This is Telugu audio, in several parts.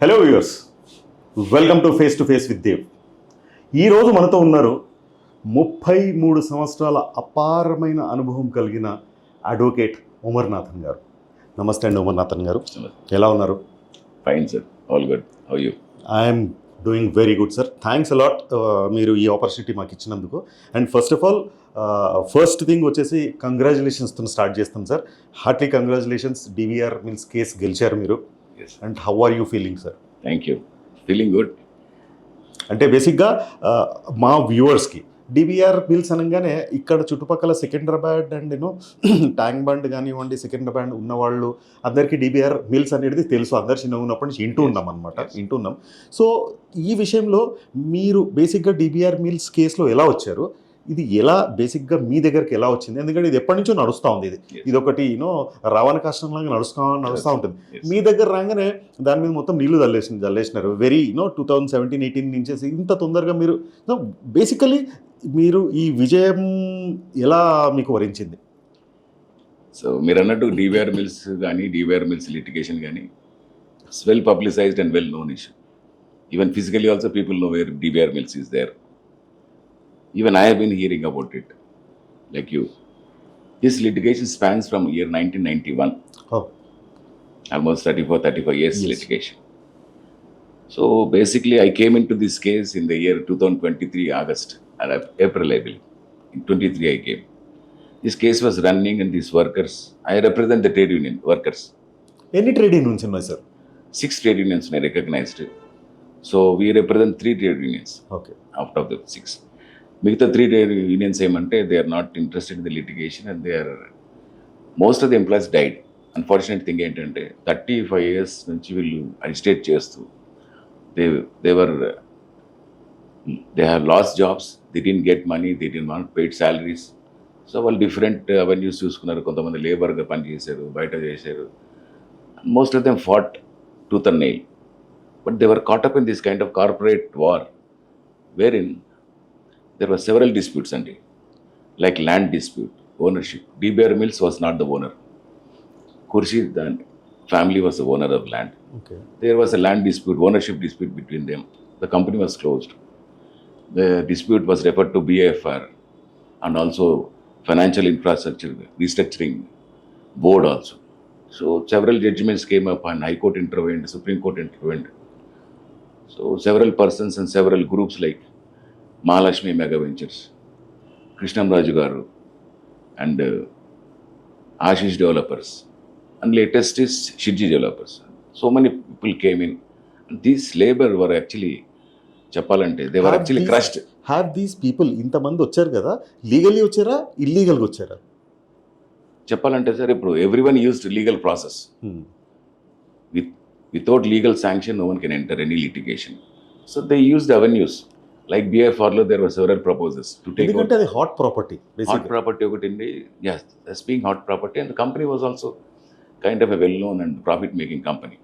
Hello viewers welcome to face to face with Dev ఈరోజు మనతో ఉన్నారు ముప్పై మూడు సంవత్సరాల అపారమైన అనుభవం కలిగిన అడ్వకేట్ ఉమర్నాథన్ గారు. నమస్తే అండి ఉమర్నాథన్ గారు. ఎలా ఉన్నారు? Fine sir all good how you I'm doing very good sir thanks a lot మీరు ఈ ఆపర్చునిటీ మాకు ఇచ్చినందుకు. And first of all first thing వచ్చేసి కంగ్రాచులేషన్స్తో స్టార్ట్ చేస్తాం sir heartily congratulations DVR mills case గెలిచారు మీరు. And how are you feeling sir thank you feeling good అంటే బేసిక్గా మా వ్యూవర్స్కి డివిఆర్ మిల్స్ అనగానే ఇక్కడ చుట్టుపక్కల Secunderabad and you know Tank Bund కానివ్వండి సికింద్రాబాద్ ఉన్నవాళ్ళు అందరికీ డిబిఆర్ మిల్స్ అనేది తెలుసు. అందరు చిన్నగా ఉన్నప్పటి నుంచి వింటూ ఉన్నాం అనమాట. వింటూ ఉన్నాం. సో ఈ విషయంలో మీరు బేసిక్గా డిబిఆర్ మిల్స్ కేసులో ఎలా వచ్చారు? ఇది ఎలా బేసిక్గా మీ దగ్గరికి ఎలా వచ్చింది? ఎందుకంటే ఇది ఎప్పటి నుంచో నడుస్తూ ఉంది ఇది. ఇది ఒకటి యూనో రావణ కష్టంలాగా నడుస్తూ నడుస్తూ ఉంటుంది. మీ దగ్గర రాగానే దాని మీద మొత్తం నీళ్ళు చల్లేసి చల్లేసినారు very you know two thousand seventeen eighteen నుంచి ఇంత తొందరగా మీరు బేసికలీ మీరు ఈ విజయం ఎలా మీకు వరించింది? సో మీరు అన్నట్టు డివిఆర్ మిల్స్ కానీ డివిఆర్ మిల్స్ లిటిగేషన్ కానీ well publicised and well known issue even physically also people know where DVR mills is there Even I have been hearing about it, like you. This litigation spans from year 1991. Oh. Almost 34, 35 years yes. litigation. So basically, I came into this case in the year 2023, August, April, I believe. In 23, I came. This case was running and these workers, I represent the trade union workers. Any trade unions in my sir? Six trade unions I recognized. So we represent three trade unions okay. out of the six. మిగతా త్రీ యూనియన్స్ ఏమంటే they are not interested in the litigation and they are most of the employees died unfortunate thing ఏంటంటే థర్టీ ఫైవ్ ఇయర్స్ నుంచి వీళ్ళు అజిటేట్ చేస్తూ they they were they have lost jobs they didn't get money they didn't not paid salaries so వాళ్ళు డిఫరెంట్ అవెన్యూస్ చూసుకున్నారు. కొంతమంది లేబర్గా పనిచేశారు బయట చేశారు. Most of them fought tooth and nail but they were caught up in this kind of corporate war where in there were several disputes and like land dispute, ownership. DBR Mills was not the owner. Khurshid the family was the owner of land. Okay There was a land dispute, ownership dispute between them. The company was closed. The dispute was referred to BAFR and also Financial Infrastructure Restructuring Board also. So several judgments came up and High Court intervened, Supreme Court intervened. So several persons and several groups like Mahalakshmi mega ventures. Krishnamraju garu and uh, Ashish developers. And latest is Shirji developers. So many people came in these labour were actually చెప్పాలంటే they were actually crushed have these people ఇంతమంది వచ్చారు కదా? లీగల్లీ వచ్చారా? ఇల్లీగల్గా వచ్చారా? చెప్పాలంటే సార్ ఇప్పుడు everyone use legal process with without legal sanction no one can enter any litigation so they use avenues like బిఎఫ్ఆర్లో there were several proposals to take ఎందుకంటే అది హాట్ ప్రాపర్టీ హాట్ ప్రాపర్టీ ఒకటి ఉంది as being hot property and company was also kind of a well known and profit making company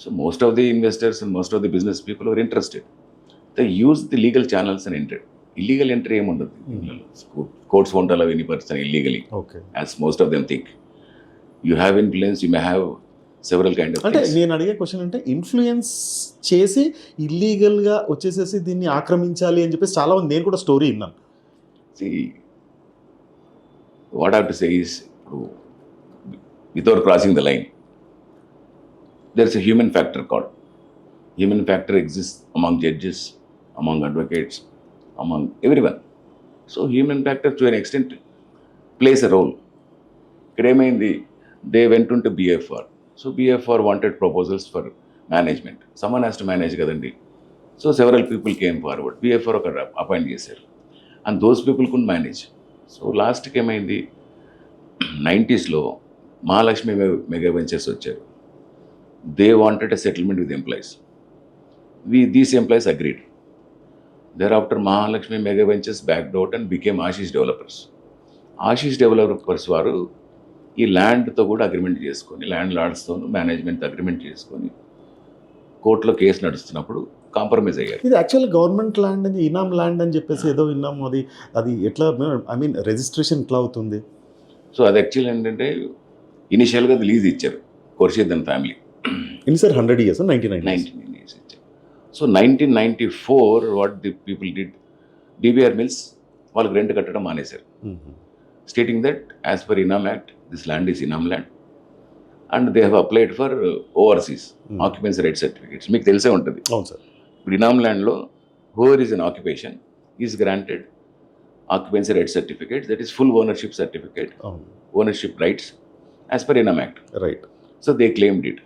so most of the investors and most of the business people are interested they use the legal channels and enter illegal entry ఏముండదు courts won't allow any person illegally okay as most of them think. You have influence you may have several kind of అంటే నేను అడిగే క్వశ్చన్ అంటే ఇన్ఫ్లుయెన్స్ చేసి ఇల్లీగల్గా వచ్చేసేసి దీన్ని ఆక్రమించాలి అని చెప్పేసి చాలా నేను కూడా స్టోరీ విన్నాను. వాట్ హావ్ టు సేస్ ఇప్పుడు without crossing the line there is a human factor called human factor exist among judges among advocates among everyone so human factor to an extent plays a role ఇక్కడ ఏమైంది దే వెంటుంటే BFR so BFR wanted proposals for management someone has to manage కదండి. So several people came forward BFR ఒక అపాయింట్ చేశారు. And those people could manage so లాస్ట్కి ఏమైంది నైంటీస్లో మహాలక్ష్మి మెగా వెంచర్స్ వచ్చారు. They wanted a settlement with employees we these employees agreed thereafter Mahalakshmi mega ventures back out and became Ashish developers Ashish developers వారు ఈ ల్యాండ్తో కూడా అగ్రిమెంట్ చేసుకొని ల్యాండ్ లార్డ్స్తో మేనేజ్మెంట్ అగ్రిమెంట్ చేసుకొని కోర్టులో కేసు నడుస్తున్నప్పుడు కాంప్రమైజ్ అయ్యారు. ఇది యాక్చువల్ గవర్నమెంట్ ల్యాండ్ అని ఇనామ్ ల్యాండ్ అని చెప్పేసి ఏదో విన్నాము అది అది ఎట్లా ఐ మీన్ రిజిస్ట్రేషన్ ఎట్లా అవుతుంది? సో అది యాక్చువల్ ఏంటంటే ఇనిషియల్గా అది లీజ్ ఇచ్చారు ఖుర్షీద్ అండ్ ఫ్యామిలీ. ఎన్ని sir hundred years ninety nine nineteen years ఇచ్చారు. So nineteen ninety four what the people did DBR mills వాళ్ళకి రెంట్ కట్టడం మానేశారు. Stating that as per Inam act this land is Inam land and they have applied for overseas occupancy right certificates మీకు తెలిసే ఉంటుంది. అవును సార్. ఇప్పుడు ఇనామ్ ల్యాండ్లో however is an occupation is granted occupancy right certificate that is full ownership certificate అవును. Ownership rights as per Inam act right So they claimed it.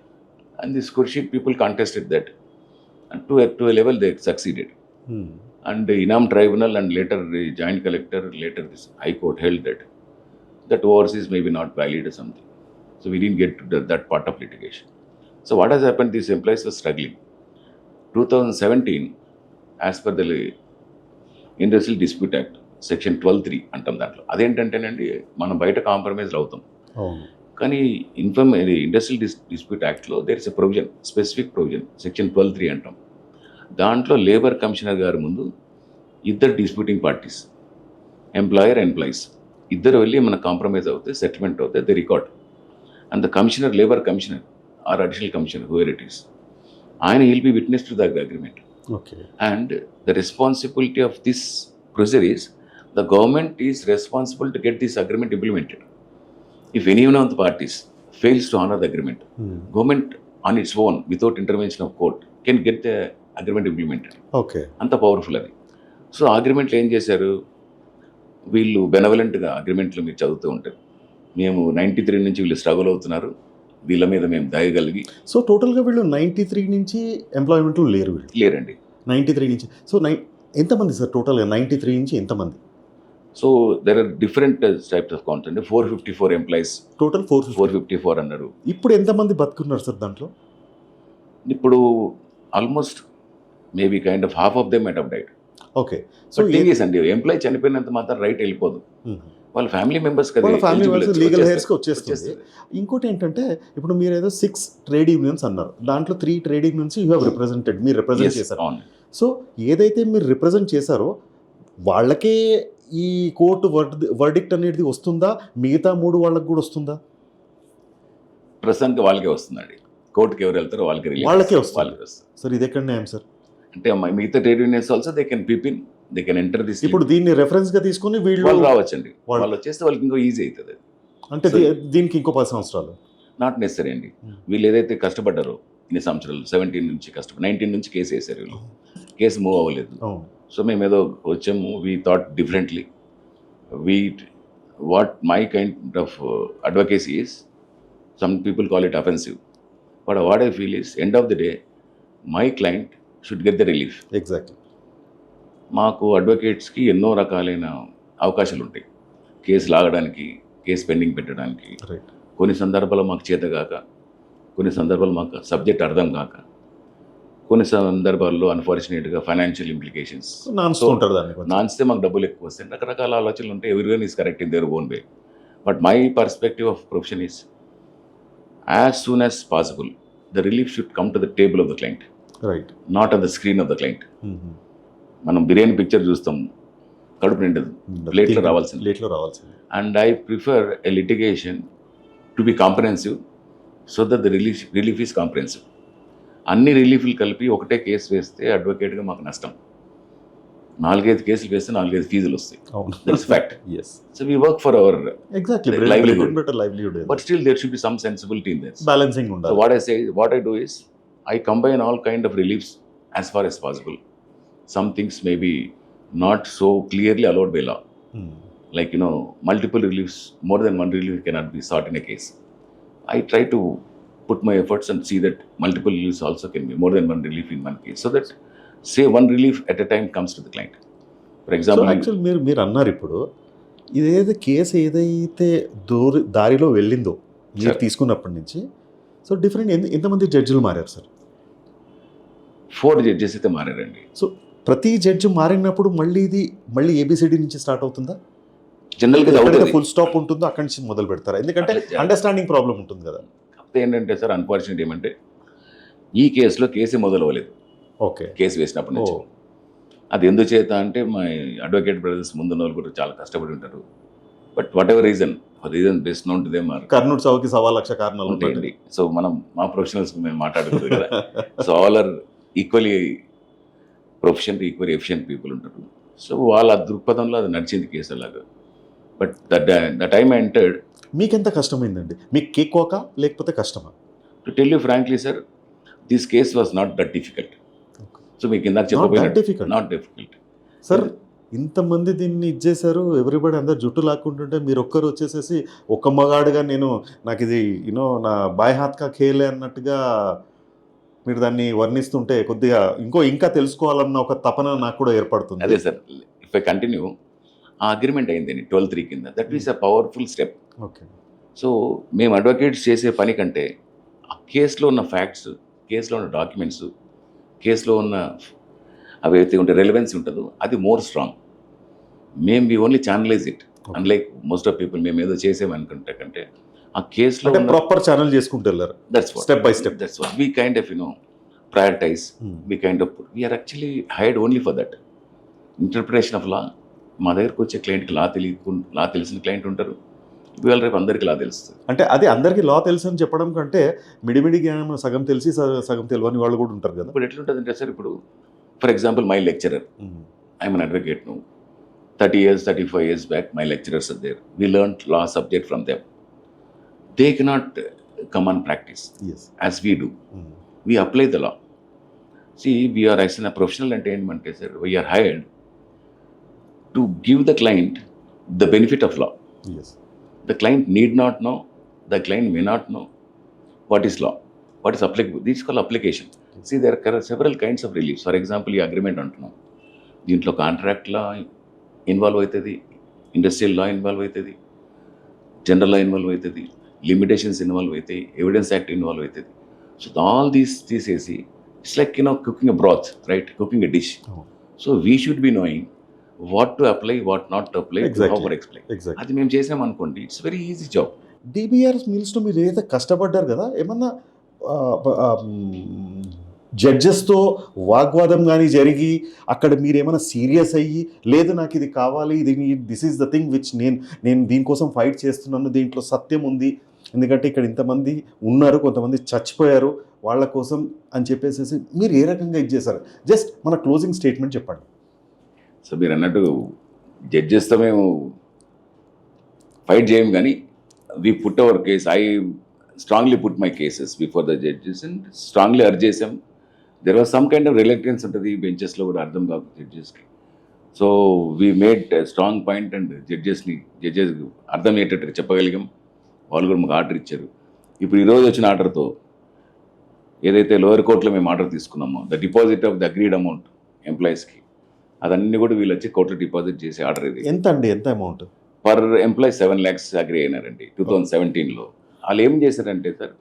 And this Kurshik people contested that. And to a, to a level they succeeded. And the Inam tribunal and later the joint collector, later this High Court held that overseas may be not valid or something. So we didn't get to the, that part of litigation. So what has happened? These employees were struggling. 2017, as per the industrial dispute act section twelve three అంటాం దాంట్లో అదేంటంటేనండి మనం బయట కాంప్రమైజ్ అవుతాం కానీ ఇన్ఫర్మ్ ఇండస్ట్రియల్ డిస్ డిస్ప్యూట్ యాక్ట్లో there is a provision specific provision section twelve three అంటాం దాంట్లో లేబర్ కమిషనర్ గారి ముందు ఇద్దరు డిస్ప్యూటింగ్ పార్టీస్ ఎంప్లాయర్ ఎంప్లాయీస్ ఇద్దరు వెళ్ళి ఏమైనా కాంప్రమైజ్ అవుతే సెటిల్మెంట్ అవుతే the record and the commissioner labour commissioner or additional commissioner who it is ఆయన he'll be witness to the agreement and the responsibility of this procedure is the government is responsible to get this agreement implemented if any one of the parties fails to honour the agreement government on its own without intervention of court can get the agreement implemented okay అంత పవర్ఫుల్ అది. సో అగ్రిమెంట్లు ఏం చేశారు? వీళ్ళు బెనవలెంట్గా అగ్రిమెంట్లు మీరు చదువుతూ ఉంటారు మేము నైంటీ త్రీ నుంచి వీళ్ళు స్ట్రగుల్ అవుతున్నారు. వీళ్ళ మీద మేము దయగలిగి సో టోటల్గా వీళ్ళు నైంటీ త్రీ నుంచి ఎంప్లాయ్మెంట్లో లేరు వీళ్ళు. లేరండి. నైంటీ త్రీ నుంచి. సో నై ఎంతమంది సార్ టోటల్గా నైంటీ త్రీ నుంచి ఎంతమంది? So there are different types of counts అండి four fifty four employees total four four fifty four అన్నారు. ఇప్పుడు ఎంతమంది బతుకున్నారు సార్ దాంట్లో? ఇప్పుడు almost maybe kind of half of them met of died okay. So thing is అండి ఎంప్లాయ్ చనిపోయినంత మాత్రం రైట్ వెళ్ళిపోదు. వాళ్ళ ఫ్యామిలీ మెంబర్స్ కదా ఫ్యామిలీ మెంబర్స్. లీగల్ హెయిర్స్కి వచ్చేస్తుంది. ఇంకోటి ఏంటంటే ఇప్పుడు మీరు ఏదో సిక్స్ ట్రేడ్ యూనియన్స్ అన్నారు. దాంట్లో three trade unions you have represented మీరు రిప్రజెంట్ చేశారు. సో ఏదైతే మీరు రిప్రజెంట్ చేశారో వాళ్ళకే ఈ కోర్టు వర్డ్ వర్డిక్ట్ అనేది వస్తుందా? మిగతా మూడు వాళ్ళకి కూడా వస్తుందా? ప్రస్తుతానికి వాళ్ళకే వస్తుందండి. కోర్టుకి ఎవరు వెళ్తారో వాళ్ళకి. వాళ్ళకే వస్తుంది. వాళ్ళకి వస్తుంది. సార్ ఇది ఎక్కడ న్యాయం సార్ అంటే మ- మిగతా trade unions also they can పిపిన్ they can enter this ఇప్పుడు దీన్ని రెఫరెన్స్గా తీసుకుని వీళ్ళు వాళ్ళు రావచ్చండి. వాళ్ళు- వచ్చేస్తే వాళ్ళకి ఇంకో ఈజీ అవుతుంది అంటే దీనికి ఇంకో పది సంవత్సరాలు. నాట్ నెసరీ అండి. Hmm. వీళ్ళు ఏదైతే కష్టపడ్డారో ఇన్ని సంవత్సరాలు సెవెంటీన్ నుంచి కష్టపడి నైన్టీన్ నుంచి కేసు వేశారు వీళ్ళు. కేసు మూవ్ అవ్వలేదు. సో మేము ఏదో వచ్చాము we thought differently we what my kind of advocacy is some people call it offensive but what I feel is end of the day my client should get the relief exactly మాకు అడ్వకేట్స్కి ఎన్నో రకాలైన అవకాశాలు ఉంటాయి కేసు లాగడానికి కేసు పెండింగ్ పెట్టడానికి. కొన్ని సందర్భాల్లో మాకు చేత కాక కొన్ని సందర్భాల్లో మాకు సబ్జెక్ట్ అర్థం కాక కొన్ని సందర్భాల్లో అన్ఫార్చునేట్గా ఫైనాన్షియల్ ఇంప్లికేషన్స్ నాన్స్తూ మాకు డబ్బులు ఎక్కువ వస్తాయి. రకరకాల ఆలోచనలు ఉంటాయి. ఎవరి one is correct in their own way but my perspective of profession is as soon as possible the relief should come to the table of the client right not on the screen of the client. మనం బిర్యానీ పిక్చర్ చూస్తాం. కడుపు నిండదు. Plate లో రావాల్సింది. ప్లేట్లో రావాల్సింది. And I prefer a litigation to be comprehensive so that the relief relief is comprehensive అన్ని రిలీఫ్లు కలిపి ఒకటే కేసు వేస్తే అడ్వకేట్గా మాకు నష్టం. నాలుగైదు కేసులు వేస్తే నాలుగైదు ఫీజులు వస్తాయి. That's fact yes so we work for our exactly livelihood but still there should be some sensibility in that balancing what I say what I do is I combine all kind of reliefs as far as possible some things maybe not so clearly allowed by law like you know multiple reliefs more than one relief cannot be sort in a case I try to put my efforts and see that multiple reliefs also can be more than one relief in one case so that say one relief at a time comes to the client for example actual మీరు మీరు అన్నారు ఇప్పుడు ఇదేదో కేసు ఏదైతే దూరి దారిలో వెళ్ళిందో మీరు తీసుకున్నప్పటి నుంచి సో డిఫరెంట్ ఎంతమంది జడ్జిలు మారారు సార్ four judges అయితే మారారండి. ప్రతి జడ్జి మారినప్పుడు మళ్ళీ ఇది మళ్ళీ ఏబిసిడి నుంచి స్టార్ట్ అవుతుందా? జనరల్గా ఫుల్ స్టాప్ ఉంటుందో? అక్కడి నుంచి మొదలు పెడతారా? ఎందుకంటే అండర్స్టాండింగ్ ప్రాబ్లం ఉంటుంది కదా. కాకపోతే ఏంటంటే సార్ అన్ఫార్చునేట్ ఏమంటే ఈ కేసులో కేసే మొదలవ్వలేదు. ఓకే. కేసు వేసినప్పటి నుంచి. అది ఎందుచేత అంటే మా అడ్వకేట్ బ్రదర్స్ ముందున్న వాళ్ళు కూడా చాలా కష్టపడి ఉంటారు. But whatever reason for reason best them are Kurnool చౌకి సవా లక్ష కారణాలు ఉంటాయండి. సో మనం మా ప్రొఫెషనల్స్ మేము మాట్లాడుతుంది కదా. So all are equally professional equally efficient people ఉంటారు. సో వాళ్ళ దృక్పథంలో అది నడిచింది కేసు అలాగా but the the time entered మీకెంత కష్టమైందండి? మీకు కేక్కోక లేకపోతే కష్టమా? To tell you frankly sir this case was not that difficult so మీకు ఇందాక డిఫికల్ట్ నాట్ డిఫికల్ట్ సార్ ఇంతమంది దీన్ని ఇచ్చేశారు ఎవ్రీబడి అందరు జుట్టు లాక్కుంటుంటే మీరు ఒక్కరు వచ్చేసేసి ఒక్క మగాడుగా నేను నాకు ఇది యూనో నా బాయ్ హాత్ కా ఖేలే అన్నట్టుగా మీరు దాన్ని వర్ణిస్తుంటే కొద్దిగా ఇంకో ఇంకా తెలుసుకోవాలన్న ఒక తపన నాకు కూడా ఏర్పడుతుంది. అదే సార్ ఇఫ్ ఐ కంటిన్యూ ఆ అగ్రిమెంట్ అయిందండి ట్వెల్వ్ త్రీ కింద. That is a powerful step okay. So మేము అడ్వకేట్స్ చేసే పని కంటే ఆ కేసులో ఉన్న ఫ్యాక్ట్స్ కేసులో ఉన్న డాక్యుమెంట్స్ కేసులో ఉన్న అవి అయితే ఉంటే రెలవెన్స్ ఉంటుందో అది మోర్ స్ట్రాంగ్ మేము we only channelize it unlike most of people మేము ఏదో చేసామనుకుంటే కంటే ఆ కేసులో అంటే ప్రాపర్ ఛానల్ చేసుకుంటూ వెళ్ళారు. That's step by step. That's what we kind of you know prioritize we kind of we're actually hired only for that interpretation of law మా దగ్గరకు వచ్చే క్లయింట్కి లా తెలియకు లా తెలిసిన క్లయింట్ ఉంటారు. ఇవాళ రేపు అందరికీ లా తెలుస్తుంది. అంటే అది అందరికీ లా తెలుసు అని చెప్పడం కంటే మిడిమిడి జ్ఞానం సగం తెలిసి సగం తెలియని వాళ్ళు కూడా ఉంటారు కదా. ఇప్పుడు ఎట్లుంటుందంటే సార్ ఇప్పుడు for example my lecturer I'm an అడ్వకేట్ను thirty years thirty five years back my lecturers there we learn law subject from them they cannot come on practice as we do we apply the law see we're as a professional అంటే ఏంటంటే sir we're hired to give the client the benefit of law the client need not know, the client may not know what is law, what is applicable. This is called application. See, there are several kinds of reliefs. For example, ఈ అగ్రిమెంట్ అంటున్నాం. దీంట్లో కాంట్రాక్ట్ లా ఇన్వాల్వ్ అవుతుంది ఇండస్ట్రియల్ లా ఇన్వాల్వ్ అవుతుంది జనరల్ లా ఇన్వాల్వ్ అవుతుంది. లిమిటేషన్స్ ఇన్వాల్వ్ అవుతాయి ఎవిడెన్స్ యాక్ట్ ఇన్వాల్వ్ అవుతుంది సో ఆల్ దీస్ తీసేసి it's like you know cooking a broth right cooking a dish. So we should be knowing what to apply what not to apply. How explain అది మేము చేసాం అనుకోండి it's very easy job DBR మిల్స్లో మీరు ఏదైతే కష్టపడ్డారు కదా ఏమన్నా జడ్జెస్తో వాగ్వాదం కానీ జరిగి అక్కడ మీరు ఏమైనా సీరియస్ అయ్యి లేదు నాకు ఇది కావాలి ఇది this is the thing which నేను నేను దీనికోసం ఫైట్ చేస్తున్నాను దీంట్లో సత్యం ఉంది ఎందుకంటే ఇక్కడ ఇంతమంది ఉన్నారు కొంతమంది చచ్చిపోయారు వాళ్ళ కోసం అని చెప్పేసి మీరు ఏ రకంగా ఇది చేశారు? జస్ట్ మన క్లోజింగ్ స్టేట్మెంట్ చెప్పండి. సో మీరు అన్నట్టు జడ్జెస్తో మేము ఫైట్ చేయం కానీ we put our case. I strongly put my cases before the judges and strongly urge చేసాం there was some kind of reluctance ఉంటుంది బెంచెస్లో కూడా అర్థం కాదు జడ్జెస్కి so we made strong point and జడ్జెస్ని judges అర్థమయ్యేటట్టు చెప్పగలిగాం. వాళ్ళు కూడా మాకు ఆర్డర్ ఇచ్చారు. ఇప్పుడు ఈరోజు వచ్చిన ఆర్డర్తో ఏదైతే లోయర్ కోర్టులో మేము ఆర్డర్ తీసుకున్నామో the deposit of the agreed amount ఎంప్లాయీస్కి అదన్నీ కూడా వీళ్ళు వచ్చి కోర్టులో డిపాజిట్ చేసే ఆర్డర్ ఇది. ఎంత అండి ఎంత amount per employee seven lakhs agree అయినారండి two thousand సెవెంటీన్లో వాళ్ళు ఏం చేశారంటే సార్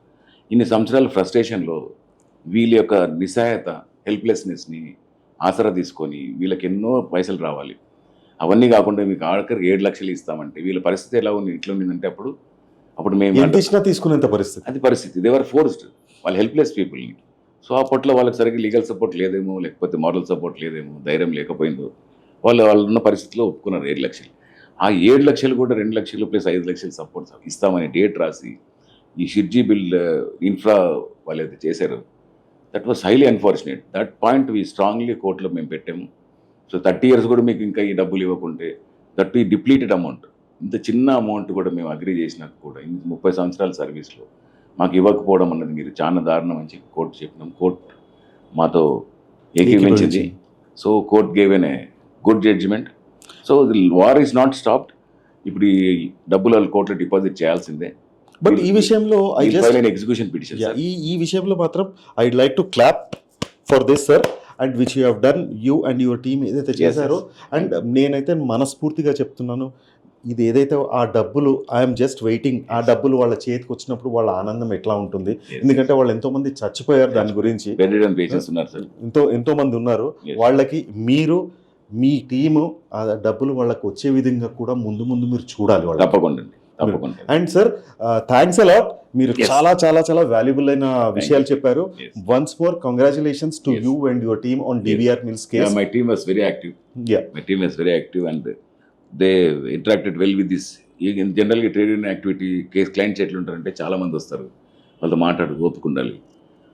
ఇన్ని సంవత్సరాల ఫ్రస్ట్రేషన్లో వీళ్ళ యొక్క నిస్సహాయత హెల్ప్లెస్నెస్ని ఆసరా తీసుకొని వీళ్ళకి ఎన్నో పైసలు రావాలి. అవన్నీ కాకుండా మీకు ఆఖరికి ఏడు లక్షలు ఇస్తామంటే వీళ్ళ పరిస్థితి ఎలా ఉంది? ఇట్లా ఉండిందంటే అప్పుడు అప్పుడు మేము ఎంత ఇచ్చినా తీసుకునేంత పరిస్థితి. అది పరిస్థితి. దేవర్ ఫోర్స్డ్ వాళ్ళు హెల్ప్లెస్ పీపుల్ని సో ఆ పట్ల వాళ్ళకి సరిగ్గా లీగల్ సపోర్ట్ లేదేమో లేకపోతే మారల్ సపోర్ట్ లేదేమో ధైర్యం లేకపోయిందో వాళ్ళు వాళ్ళు ఉన్న పరిస్థితిలో ఒప్పుకున్నారు ఏడు లక్షలు. ఆ ఏడు లక్షలు కూడా రెండు లక్షలు ప్లస్ ఐదు లక్షలు సపోర్ట్ ఇస్తామని డేట్ రాసి ఈ షిర్జీ బిల్ ఇన్ఫ్రా వాళ్ళు అయితే చేశారు. That was highly unfortunate that point we strongly కోర్టులో మేము పెట్టాము. సో థర్టీ ఇయర్స్ కూడా మీకు ఇంకా ఈ డబ్బులు ఇవ్వకుంటే దట్ ఈ డిప్లీటెడ్ అమౌంట్ ఇంత చిన్న అమౌంట్ కూడా మేము అగ్రి చేసినాక కూడా ఇన్ని ముప్పై సంవత్సరాల సర్వీస్లో మాకు ఇవ్వకపోవడం అన్నది మీరు చాలా దారుణం అని చెప్పి కోర్టు చెప్పినాం. కోర్టు మాతో ఏకీవించింది so court gave an a good judgement so war is not stopped ఇప్పుడు ఈ డబ్బులు వాళ్ళు కోర్టులో డిపాజిట్ చేయాల్సిందే. బట్ ఈ విషయంలో ఐ ఎగ్జిక్యూషన్ పిటిషన్ ఈ ఈ విషయంలో మాత్రం I like to clap for this sir and which you have done you and your team ఏదైతే చేశారో అండ్ నేనైతే మనస్ఫూర్తిగా చెప్తున్నాను. ఇది ఏదైతే ఆ డబ్బులు ఐఎమ్ జస్ట్ వెయిటింగ్ ఆ డబ్బులు వాళ్ళ చేతికి వచ్చినప్పుడు వాళ్ళ ఆనందం ఎట్లా ఉంటుంది ఎందుకంటే వాళ్ళు ఎంతో మంది చచ్చిపోయారు దాని గురించి అండ్ ఎంతో ఎంతో మంది ఉన్నారు. వాళ్ళకి మీరు మీ టీము ఆ డబ్బులు వాళ్ళకి వచ్చే విధంగా కూడా ముందు ముందు మీరు చూడాలి వాళ్ళకి తప్పకుండా అండి and sir thanks a lot మీరు Yes. చాలా చాలా చాలా వాల్యుబుల్ అయిన విషయాలు చెప్పారు. Once more congratulations to. You and your team on. DVR mills case my team was very active. Yeah. My team was very active and they interacted well with this. జనరల్గా trade union activity case clients ఎట్లుంటారంటే చాలామంది వస్తారు. వాళ్ళతో మాట్లాడు ఓపిక ఉండాలి.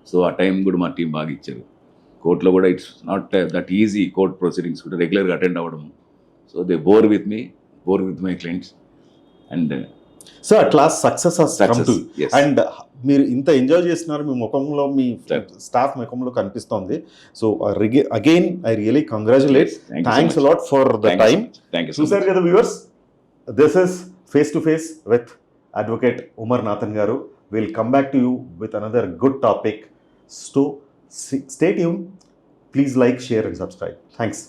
సో ఆ టైం కూడా మా టీం బాగా ఇచ్చారు. కోర్టులో కూడా it's not that easy court proceedings కూడా రెగ్యులర్గా అటెండ్ అవ్వడం so they bore with me bore with my clients. And so అట్లా సక్సెస్ అండ్ మీరు ఇంత ఎంజాయ్ చేస్తున్నారు మీ ముఖంలో మీ. స్టాఫ్ ముఖంలో కనిపిస్తోంది. So again I really congratulate thanks a lot for the time thank you చూసారు కదా viewers this is face to face with advocate Umar Nathan garu. Will come back to you with another good topic స్టో stay Yoon please like share and subscribe thanks